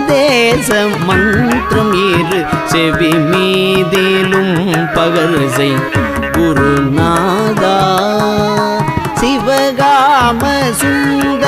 உபதேச மன்றம் இரு செவி மீதிலும் பகர்சை குருநாதா சிவகாம சுந்தரிதன்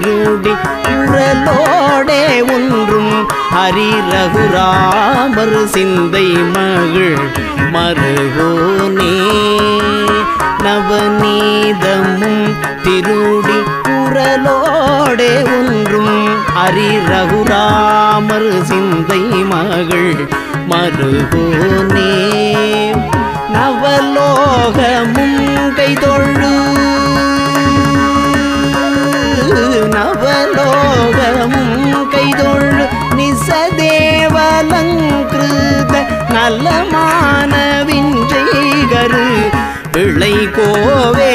திருடி குரலோடே ஒன்றும் ஹரி ரகுராமர் சிந்தை மகள் மருகோனே. நவநீதமும் திருடி குரலோடே ஒன்றும் ஹரி ரகுராமர் சிந்தை மகள் மருகோனே. நவலோகமும் கைதொழு நல்லமான விஞ்சைகரு இளை கோவே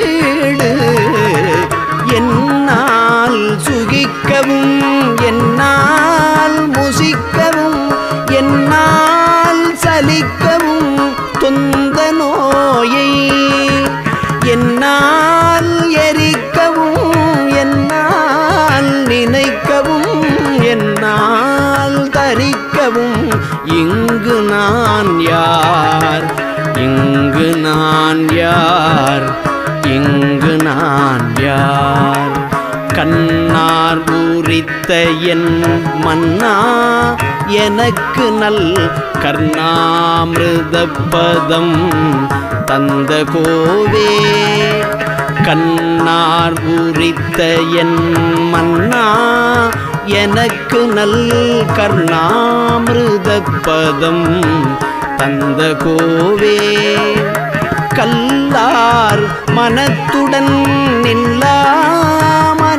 என்னால் எரிக்கவும் என்னால் நினைக்கவும் என்னால் தரிக்கவும் இங்கு நான் யார்? இங்கு நான் யார்? இங்கு நான் யார்? மன்னார் பூரித்த என் மன்னா எனக்கு நல் கர்ணாமிருத பதம் தந்த கோவே. கண்ணார் பூரித்த என் மன்னா எனக்கு நல் கர்ணாமிருத பதம் தந்த கோவே. கல்லார் மனத்துடன் நில்லா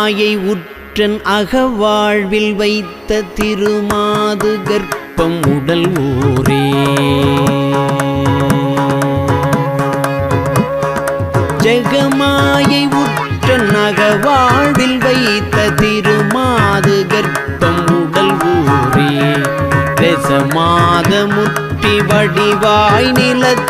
மாயை உற்றன் அகவாழ்வில் வைத்த திருமாது கர்ப்பம் உடல் ஊரே. ஜெகமாயை உற்றன் அகவாழ்வில் வைத்த திருமாது கர்ப்பம் உடல் ஊரே. ரசமாத முற்றி வடிவாய் நிலத்த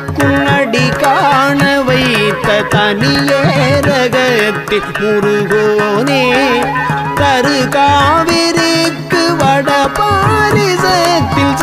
தனியே ரகத்தி முருகோனே தரு காவிரிக்கு வட பாரிசத்தில்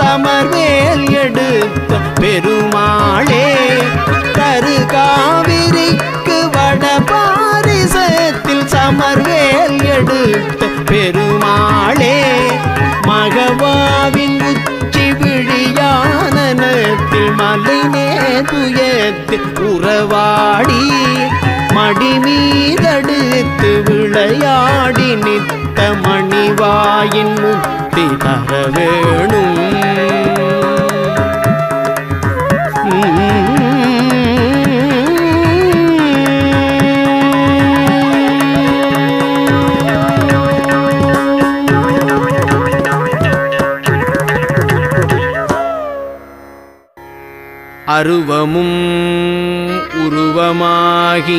விளையாடி நித்த மணிவாயின் முத்தி தர வேணும். அருவமும் உருவமாகி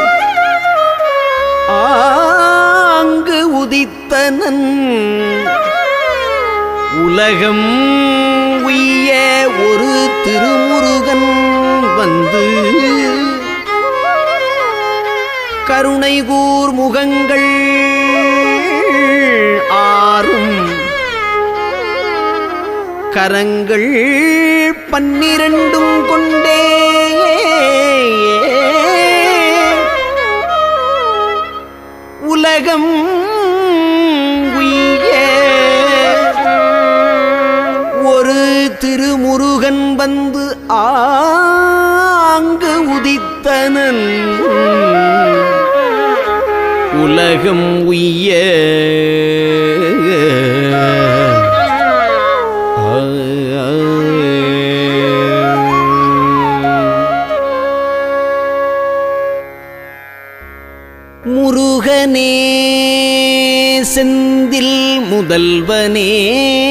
ஆங்கு உலகம் உய்ய ஒரு திருமுருகன் வந்து கருணை கூர் முகங்கள் ஆறும். கரங்கள் பன்னிரண்டும் கொண்டே. உலகம் ஆங்கு உதித்தனன். உலகம் உய்ய. முருகனே செந்தில் முதல்வனே.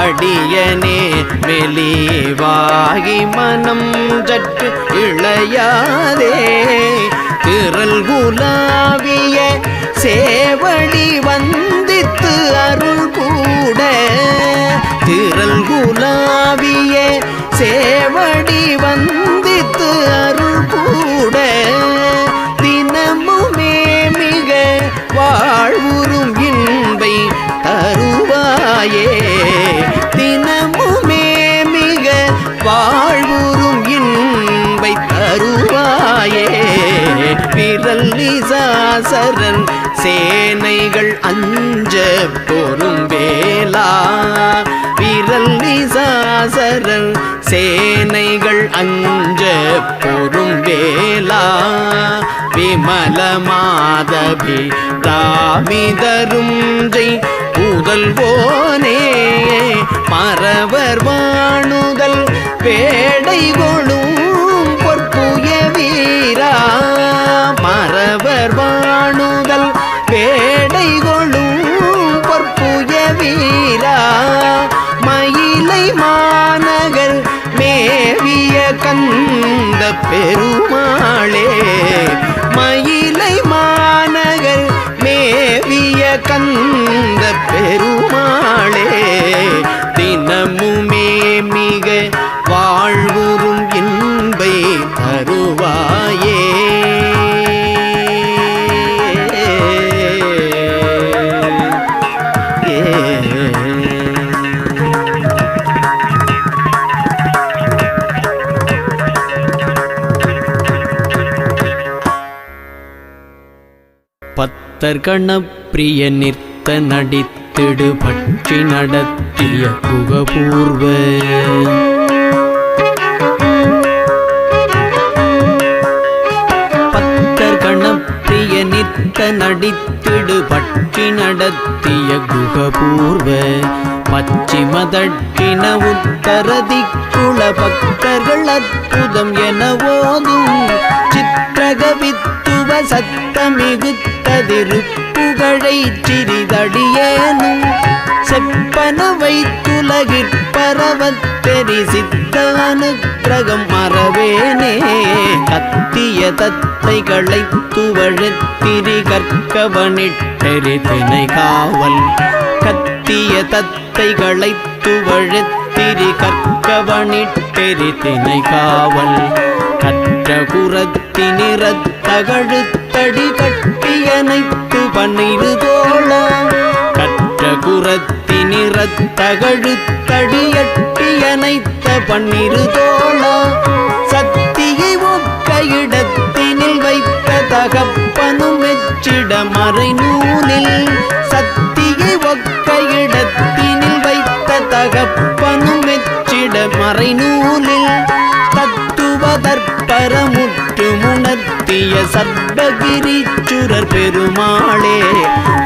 அடியனே மெலிவாகி மனம் சற்று இளையாதே. திரள் குலாவிய சேவடி வந்தித்து அருள் கூட. திரள் குலாவிய சேவடி வந்தித்து அருள் கூட. தாயே தினமுமே மிக வாழ்வுறும் இன்பை தருவாயே. விரல் நிசாசரன் சேனைகள் அஞ்ச பொறும் வேலா விரல் நிசாசரன் சேனைகள் அஞ்ச பொறும் வேலா விமல மாதவி ராமிதரும் ஜெய் புதல்வோனே மறவர் வாணுதல் பேடை கொளும் பொற்புய வீரா. மறவர் வாணுதல் பேடை கொளும் பொற்புய வீரா. மயிலை மாநகர் மேவிய கந்த பெருமாளே. வாழ்க வாழ்வுறும் இன்பை தருவாயே. ஏ. பத்தர் கணப்பிரிய நிற்த நடித்திடு பற்றி நடத்த கட்டிய புகபூர்வ பத்தர் கணப்பிரிய நிற்த நடித்திடு பற்றி நடத்திய குகபூர்வ பச்சிம தட்டின உத்தரதிக்குள பக்தர்கள் அற்புதம் என ஓதும் சித்திரகவித்துவ சத்தமிகுத்ததிருப்பு சத்தமிகுத்ததிருப்புகழை சிறிதடியேனும் செப்பன வைத்துலகிற்பரவத் தெரி சித்த அனுக்கிரகம் மறவேனே. கத்திய தத்தைகளை துவழத்திரி கற்கவனிட்டெறி தினை காவல். கத்திய தத்தைகளை துவழத்திரி கற்கவனிட்டெறி தினை காவல். கற்ற குரத்தினிறத்தகழுத்தடி கட்டியனைத்து பன்னிரு தோழ கற்ற குரத்தி குரத்தினிறத்தகழுத்தடியட்டியனைத்த பன்னிரு தோழ சக்தியை ஒக்க இடத்தினில் வைத்த தகப்பனும் வெச்சிட மறை நூலில். சக்தியை ஒக்க இடத்தினில் வைத்த தகப்பனும் வெச்சிட மறை நூலில். தத்துவதற்பர முணர்த்திய சர்வகிரிச்சுரர் பெருமாளே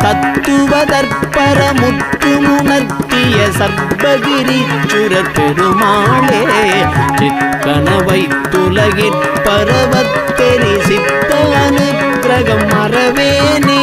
தத்துவதற்பரமுற்று முணர்த்திய சர்வகிரிச்சுரர் பெருமாளே சிக்கனவை துலகிற் பரவத்தெரி சித்த அனுக்கிரகம் மறவேனே.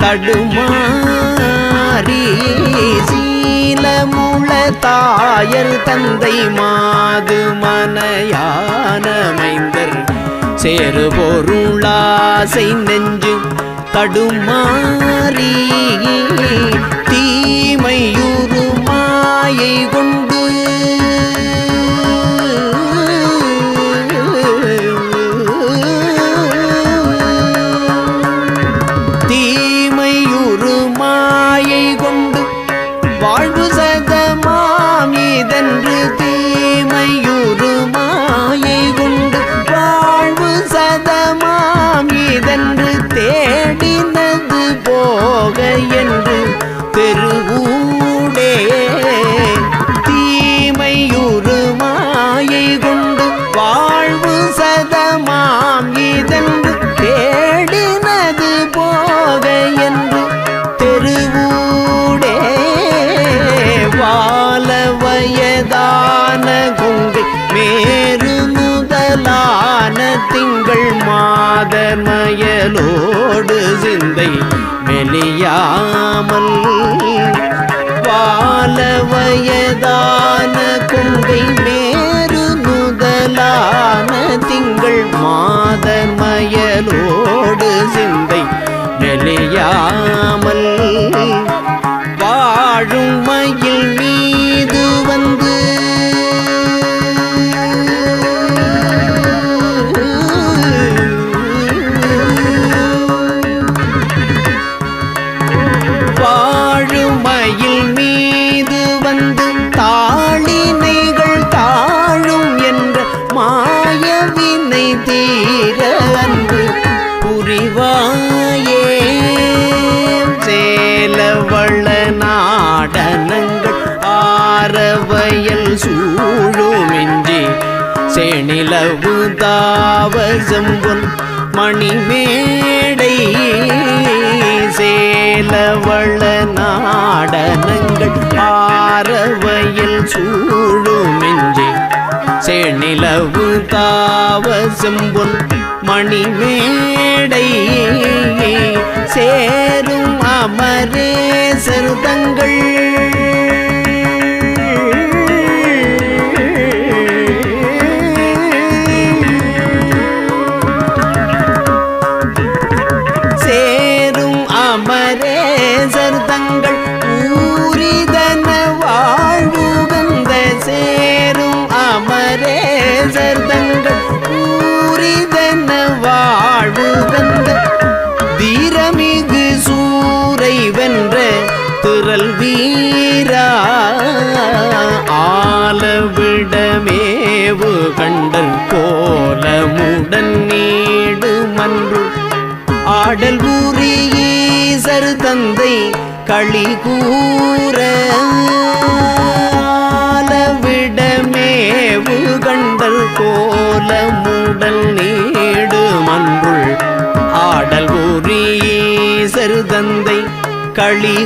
தடுமாறி சீலமுள தாயர் தந்தை மாது மனையானமைந்தர் சேரு பொருளாசை நெஞ்சு தடுமாறி தீமையுறு மாயை கொண்டு திங்கள் மாதமயலோடு சிந்தை மெலியாமல் வால வயதான கொங்கை மேரு முதலான திங்கள் மாதமயலோடு சிந்தை நெலியாமல் செணிலவு தாவசம்பொன் மணிமேடை சேலவள நாடனங்கள் ஆரவயல் சூழுமின்றி செணிலவு தாவசம்பொன் மணிமேடை சேரும் அமரே தங்கள் வென்ற திரள் வீரா. ஆலவிடமேவு கண்டல் கோலமுடன் நீடு மன்று. ஆடல் ஊரீசர் தந்தை களி கூற. ஆலவிடமேவு கண்டல் கோலமுடல் நீடு மன்றுள். ஆடல் ஊரீசர் தந்தை களி